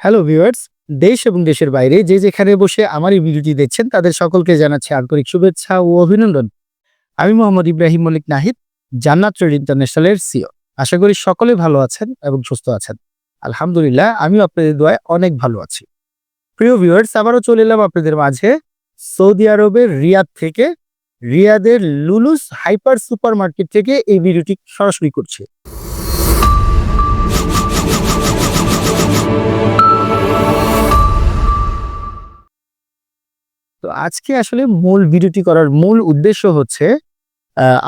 Hello viewers দেশ এবং দেশের বাইরে যে যেখানে বসে আমার এই ভিডিওটি দেখছেন, তাদের সকলকে জানাচ্ছি আন্তরিক শুভেচ্ছা ও অভিনন্দন। আমি মোহাম্মদ ইব্রাহিম মলিক নাহিদ, জান্নাত ট্রেড ইন্টারন্যাশনালের সিও আশা করি সকলে ভালো আছেন এবং সুস্থ আছেন। আলহামদুলিল্লাহ, আমিও আপনাদের দোয়ায় অনেক ভালো আছি। প্রিয় ভিউয়ার্স আবারও চলে এলাম আপনাদের মাঝে সৌদি আরবের রিয়াদ থেকে। রিয়াদের লুলুস হাইপার সুপার মার্কেট থেকে এই ভিডিওটি সরাসরি করছি। তো আজকে আসলে মূল ভিডিওটি করার মূল উদ্দেশ্য হচ্ছে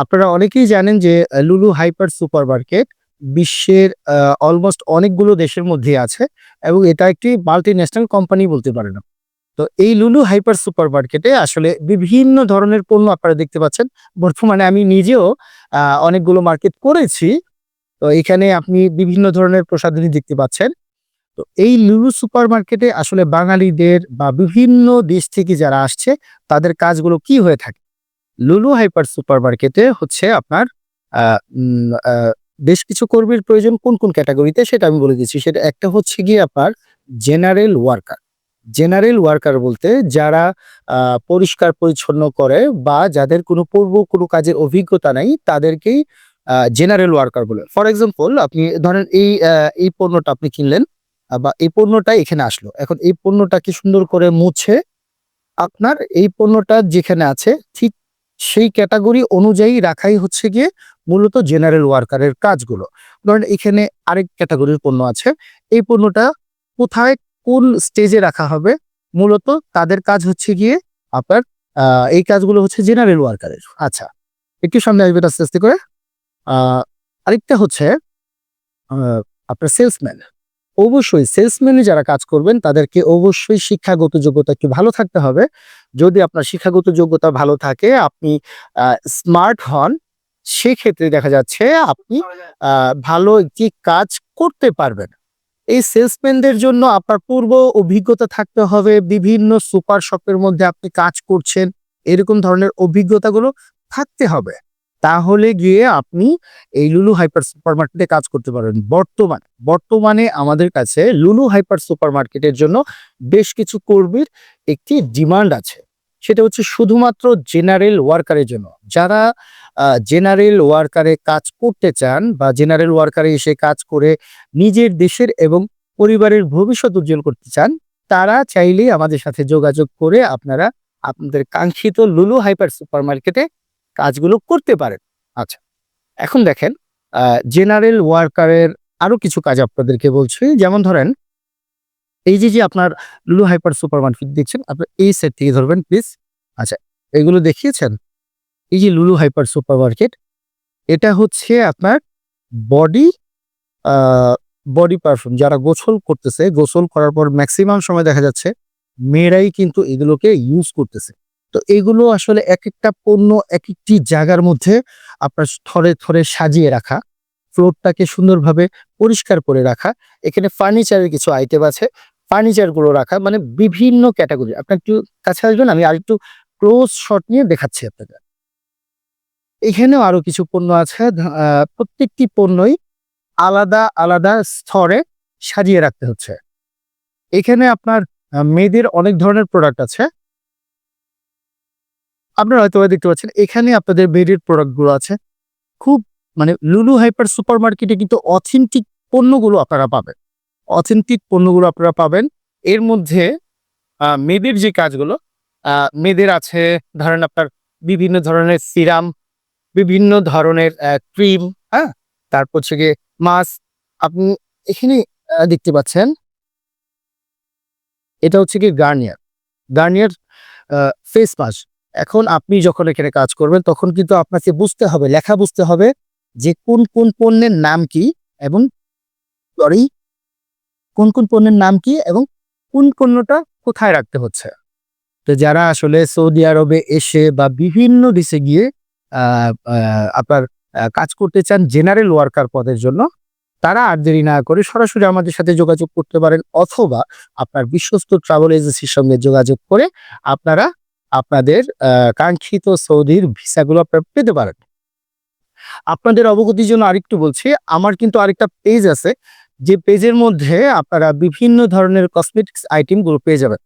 আপনারা অনেকেই জানেন যে লুলু হাইপার সুপার মার্কেট বিশ্বের অলমোস্ট অনেকগুলো দেশের মধ্যে আছে এবং এটা একটি মাল্টি ন্যাশনাল কোম্পানি বলতে পারেন তো এই লুলু হাইপার সুপার মার্কেটে আসলে বিভিন্ন ধরনের পণ্য আপনারা দেখতে পাচ্ছেন। বর্তমানে আমি নিজেও অনেকগুলো মার্কেট করেছি। তো এখানে আপনি বিভিন্ন ধরনের প্রসাধনী দেখতে পাচ্ছেন। তো এই লুলু সুপার মার্কেটে আসলে বাঙালিদের বা বিভিন্ন দেশ থেকে যারা আসছে, তাদের কাজগুলো কি হয়ে থাকে? লুলু হাইপার সুপার মার্কেটে হচ্ছে আপনার বেশ কিছু কর্মীর প্রয়োজন কোন কোন ক্যাটাগরিতে সেটা আমি বলে দিচ্ছি। সেটা একটা হচ্ছে গিয়ে আপনার জেনারেল ওয়ার্কার। জেনারেল ওয়ার্কার বলতে যারা পরিষ্কার পরিচ্ছন্ন করে বা যাদের কোনো পূর্ব কোনো কাজের অভিজ্ঞতা নাই, তাদেরকেই জেনারেল ওয়ার্কার বলে। ফর এক্সাম্পল আপনি ধরেন এই এই পণ্যটা আপনি কিনলেন বা এই পণ্যটা এখানে আসলো। এখন এই পণ্যটাকে সুন্দর করে মুছে? আপনার এই পণ্যটা যেখানে আছে, ঠিক সেই ক্যাটাগরি অনুযায়ী রাখাই হচ্ছে গিয়ে মূলত জেনারেল ওয়ার্কারের কাজগুলো। ধরেন এখানে আরেক ক্যাটাগরির পণ্য আছে। এই পণ্যটা কোথায়, কোন স্টেজে রাখা হবে? মূলত তাদের কাজ হচ্ছে গিয়ে আপনার এই কাজগুলো হচ্ছে জেনারেল ওয়ার্কারের। আচ্ছা একটু সামনে আসবেন আস্তে আস্তে করে। আরেকটা হচ্ছে আপনার সেলসম্যান। অবশ্যই সেলসম্যানে যারা কাজ করবেন, তাদেরকে অবশ্যই শিক্ষাগত যোগ্যতা একটু ভালো থাকতে হবে। যদি আপনার শিক্ষাগত যোগ্যতা ভালো থাকে, আপনি স্মার্ট হন, সেক্ষেত্রে দেখা যাচ্ছে আপনি ভালো একটি কাজ করতে পারবেন। এই সেলসম্যানদের জন্য আপনার পূর্ব অভিজ্ঞতা থাকতে হবে, বিভিন্ন সুপার শপের মধ্যে আপনি কাজ করছেন, এরকম ধরনের অভিজ্ঞতাগুলো থাকতে হবে। তাহলে গিয়ে আপনি এই লুলু হাইপার সুপার মার্কেটে কাজ করতে পারেন বর্তমানে বর্তমানে আমাদের কাছে লুলু হাইপার সুপার মার্কেটের জন্য বেশ কিছু কর্মীর একটি ডিমান্ড আছে। সেটা হচ্ছে শুধুমাত্র জেনারেল ওয়ার্কারের জন্য। যারা জেনারেল ওয়ার্কারে কাজ করতে চান বা জেনারেল ওয়ার্কারে এসে কাজ করে নিজের দেশের এবং পরিবারের ভবিষ্যৎ উজ্জ্বল করতে চান, তারা চাইলে আমাদের সাথে যোগাযোগ করে আপনারা আপনাদের কাঙ্ক্ষিত লুলু হাইপার সুপার মার্কেটে কাজগুলো করতে পারেন। আচ্ছা এখন দেখেন জেনারেল ওয়ার্কারের আরও কিছু কাজ আপনাদেরকে বলছি। যেমন ধরেন, এই যে যে আপনার লুলু হাইপার সুপার মার্কেট দেখছেন, আপনার এই সেট থেকে ধরবেন প্লিজ আচ্ছা এগুলো দেখিয়েছেন? এই যে লুলু হাইপার সুপার মার্কেট এটা হচ্ছে আপনার বডি বডি পারফিউম যারা গোসল করতেছে, গোসল করার পর ম্যাক্সিমাম সময় দেখা যাচ্ছে, মেয়েরাই কিন্তু এগুলোকে ইউজ করতেছে। তো এগুলো আসলে এক একটা পণ্য এক একটি জায়গার মধ্যে আপনার থরে থরে সাজিয়ে রাখা ফ্লোরটাকে সুন্দরভাবে পরিষ্কার করে রাখা, এখানে ফার্নিচারের কিছু আইটেম আছে ফার্নিচারগুলো রাখা মানে বিভিন্ন ক্যাটাগরি আপনার একটু কাছে আসবেন, আমি আরেকটু ক্লোজ শট নিয়ে দেখাচ্ছি আপনাকে। এখানেও আরও কিছু পণ্য আছে প্রত্যেকটি পণ্যই আলাদা আলাদা স্তরে সাজিয়ে রাখতে হচ্ছে। এখানে আপনার মেয়েদের অনেক ধরনের প্রোডাক্ট আছে। আপনারা হয়তো দেখতে পাচ্ছেন, এখানে আপনাদের মেয়েদের প্রোডাক্টগুলো আছে। খুব মানে লুলু হাইপার সুপার মার্কেটে কিন্তু অথেন্টিক পণ্যগুলো আপনারা পাবেন। অথেন্টিক পণ্যগুলো আপনারা পাবেন। এর মধ্যে মেয়েদের যে কাজগুলো মেয়েদের আছে, ধরেন আপনার বিভিন্ন ধরনের সিরাম, বিভিন্ন ধরনের ক্রিম হ্যাঁ? তারপর হচ্ছে গিয়ে মাস্ক, আপনি এখানে দেখতে পাচ্ছেন, এটা হচ্ছে কি গার্নিয়ার। গার্নিয়ার ফেস মাস্ক এখন আপনি যখন এখানে কাজ করবেন, তখন কিন্তু আপনাকে বুঝতে হবে, লেখা বুঝতে হবে যে কোন কোন পণ্যের নাম কি এবং সরি কোন কোন পণ্যের নাম কি এবং কোন পণ্যটা কোথায় রাখতে হচ্ছে। তো যারা আসলে সৌদি আরবে এসে বা বিভিন্ন দেশে গিয়ে আপনার কাজ করতে চান জেনারেল ওয়ার্কার পদের জন্য, তারা আর দেরি না করে সরাসরি আমাদের সাথে যোগাযোগ করতে পারেন অথবা আপনার বিশ্বস্ত ট্রাভেল এজেন্সির সঙ্গে যোগাযোগ করে আপনারা আপনাদের কাঙ্ক্ষিত সৌদির ভিসাগুলো আপনারা পেতে পারেন। আপনাদের অবগতির জন্য আরেকটু বলছি, আমার কিন্তু আরেকটা পেজ আছে, যে পেজের মধ্যে আপনারা বিভিন্ন ধরনের কসমেটিক্স আইটেমগুলো পেয়ে যাবেন।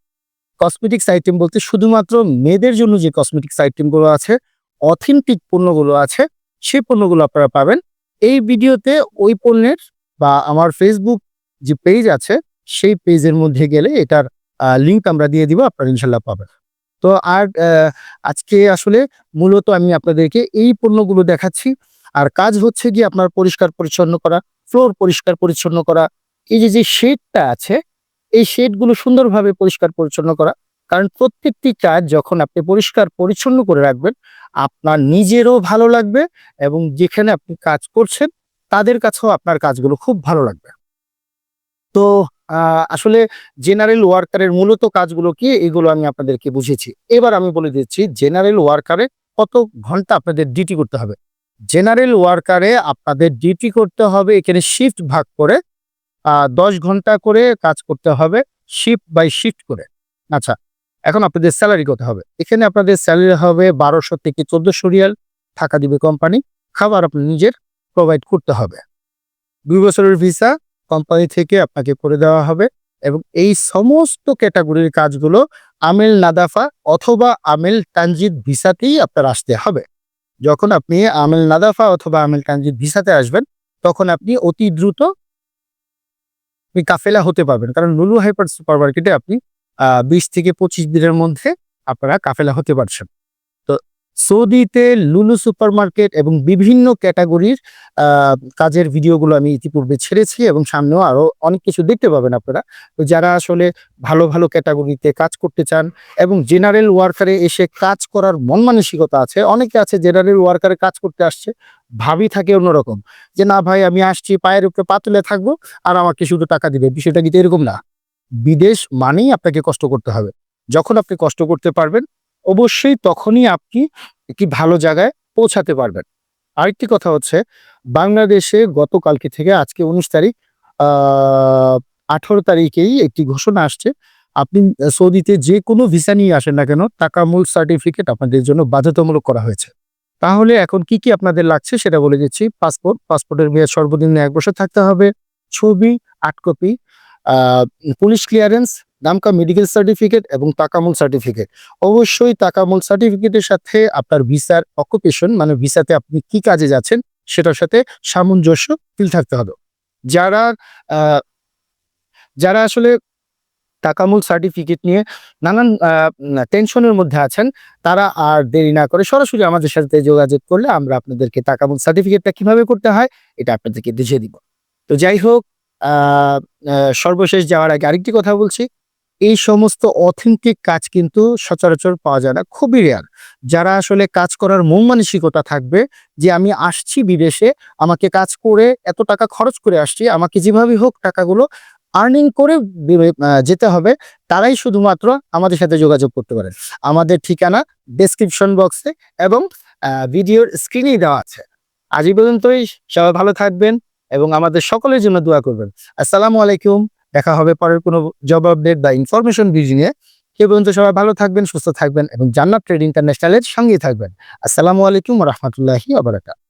কসমেটিক্স আইটেম বলতে শুধুমাত্র মেয়েদের জন্য যে কসমেটিক্স আইটেমগুলো আছে অথেন্টিক পণ্যগুলো আছে, সে পণ্যগুলো আপনারা পাবেন। এই ভিডিওতে ওই পণ্যের বা আমার ফেসবুক যে পেজ আছে, সেই পেজের মধ্যে গেলে এটার লিঙ্ক আমরা দিয়ে দিব, আপনারা ইনশাল্লাহ পাবেন। তো আর আজকে আসলে মূলত আমি আপনাদেরকে এই পণ্যগুলো দেখাচ্ছি। আর কাজ হচ্ছে কি আপনার পরিষ্কার পরিচ্ছন্ন করা, ফ্লোর পরিষ্কার পরিচ্ছন্ন করা। এই যে যে শেডটা আছে, এই শেডগুলো সুন্দরভাবে পরিষ্কার পরিচ্ছন্ন করা। কারণ প্রত্যেকটি কাজ যখন আপনি পরিষ্কার পরিচ্ছন্ন করে রাখবেন, আপনার নিজেরও ভালো লাগবে এবং যেখানে আপনি কাজ করছেন, তাদের কাছেও আপনার কাজগুলো খুব ভালো লাগবে। তো আসলে জেনারেল ওয়ার্কারের মূলত কাজগুলো কি? এগুলো আমি আপনাদেরকে বুঝেছি। এবার আমি বলে দিচ্ছি জেনারেল ওয়ার্কারে কত ঘণ্টা আপনাদের ডিউটি করতে হবে? জেনারেল ওয়ার্কারে আপনাদের ডিউটি করতে হবে, এখানে শিফট ভাগ করে দশ ঘণ্টা করে কাজ করতে হবে শিফট বাই শিফট করে। আচ্ছা এখন আপনাদের স্যালারি কত হবে? এখানে আপনাদের স্যালারি হবে বারোশো থেকে চোদ্দশো রিয়াল টাকা দিবে কোম্পানি খাবার আপনি নিজের প্রোভাইড করতে হবে। দুই বছরের ভিসা কোম্পানি থেকে আপনাকে করে দেওয়া হবে এবং এই সমস্ত ক্যাটাগরির কাজগুলো আমেল নাদাফা অথবা আমেল ট্রানজিট ভিসাতেই আপনার আসতে হবে। যখন আপনি আমেল নাদাফা অথবা আমেল ট্রানজিট ভিসাতে আসবেন, তখন আপনি অতি দ্রুত আপনি কাফেলা হতে পারবেন। কারণ লুলু হাইপার সুপার মার্কেটে আপনি বিশ থেকে পঁচিশ দিনের মধ্যে আপনারা কাফেলা হতে পারছেন। সৌদিতে লুলু সুপার মার্কেট এবং বিভিন্ন ক্যাটাগরির কাজের ভিডিওগুলো আমি ইতিপূর্বে ছেড়েছি এবং সামনেও আরও অনেক কিছু দেখতে পাবেন আপনারা। তো যারা আসলে ভালো ভালো ক্যাটাগরিতে কাজ করতে চান এবং জেনারেল ওয়ার্কারে এসে কাজ করার মন মানসিকতা আছে, অনেকে আছে জেনারেল ওয়ার্কারে কাজ করতে আসছে ভাবি থাকে অন্যরকম যে, না ভাই, আমি আসছি, পায়ের উপরে পাতলে থাকব আর আমাকে শুধু টাকা দিবে। বিষয়টা কিন্তু এরকম না। বিদেশ মানেই আপনাকে কষ্ট করতে হবে। যখন আপনি কষ্ট করতে পারবেন অবশ্যই তখনই আপনি একটি ভালো জায়গায় পৌঁছাতে পারবেন। আরেকটি কথা হচ্ছে, বাংলাদেশে গতকালকে থেকে আজকে উনিশ তারিখ আঠারো তারিখেই একটি ঘোষণা আসছে। আপনি সৌদিতে যে কোনো ভিসা নিয়ে আসেন না কেন, টাকা মূল সার্টিফিকেট আপনাদের জন্য বাধ্যতামূলক করা হয়েছে। তাহলে এখন কি কি আপনাদের লাগছে সেটা বলে দিচ্ছি। পাসপোর্ট, পাসপোর্টের মেয়াদ সর্বনিম্ন এক বছর থাকতে হবে। ছবি, আট কপি পুলিশ ক্লিয়ারেন্স নামকা মেডিকেল সার্টিফিকেট এবং তাকামুল সার্টিফিকেট অবশ্যই তাকামুল সার্টিফিকেটের সাথে আপনার ভিসার অকুপেশন মানে ভিসাতে আপনি কি কাজে যাচ্ছেন, সেটার সাথে সামঞ্জস্য ফিল থাকতে হবে। যারা যারা আসলে তাকামুল সার্টিফিকেট নিয়ে নানান টেনশনের মধ্যে আছেন, তারা আর দেরি না করে সরাসরি আমাদের সাথে যোগাযোগ করলে আমরা আপনাদেরকে তাকামুল সার্টিফিকেটটা কীভাবে করতে হয়, এটা আপনাদেরকে বুঝিয়ে দিব। তো যাই হোক সর্বশেষ যাওয়ার আগে আরেকটি কথা বলছি। এই সমস্ত অথেন্টিক কাজ কিন্তু সচরাচর পাওয়া যায় না, খুবই রেয়ার যারা আসলে কাজ করার মন মানসিকতা থাকবে যে আমি আসছি বিদেশে, আমাকে কাজ করে এত টাকা খরচ করে আসছি, আমাকে যেভাবে হোক টাকাগুলো আর্নিং করে যেতে হবে, তারাই শুধুমাত্র আমাদের সাথে যোগাযোগ করতে পারেন আমাদের ঠিকানা ডেসক্রিপশন বক্সে এবং ভিডিওর স্ক্রিনেই দেওয়া আছে। আজই পর্যন্তই, সবাই ভালো থাকবেন এবং আমাদের সকলের জন্য দোয়া করবেন। আসসালামু আলাইকুম। দেখা হবে পরের কোনো জব আপডেট বা ইনফরমেশন ভিডিও সে পর্যন্ত সবাই ভালো থাকবেন, সুস্থ থাকবেন এবং জান্নাত ট্রেড ইন্টারন্যাশনালের সঙ্গেই থাকবেন। আসসালামু আলাইকুম রহমতুল্লাহি আবরাকাত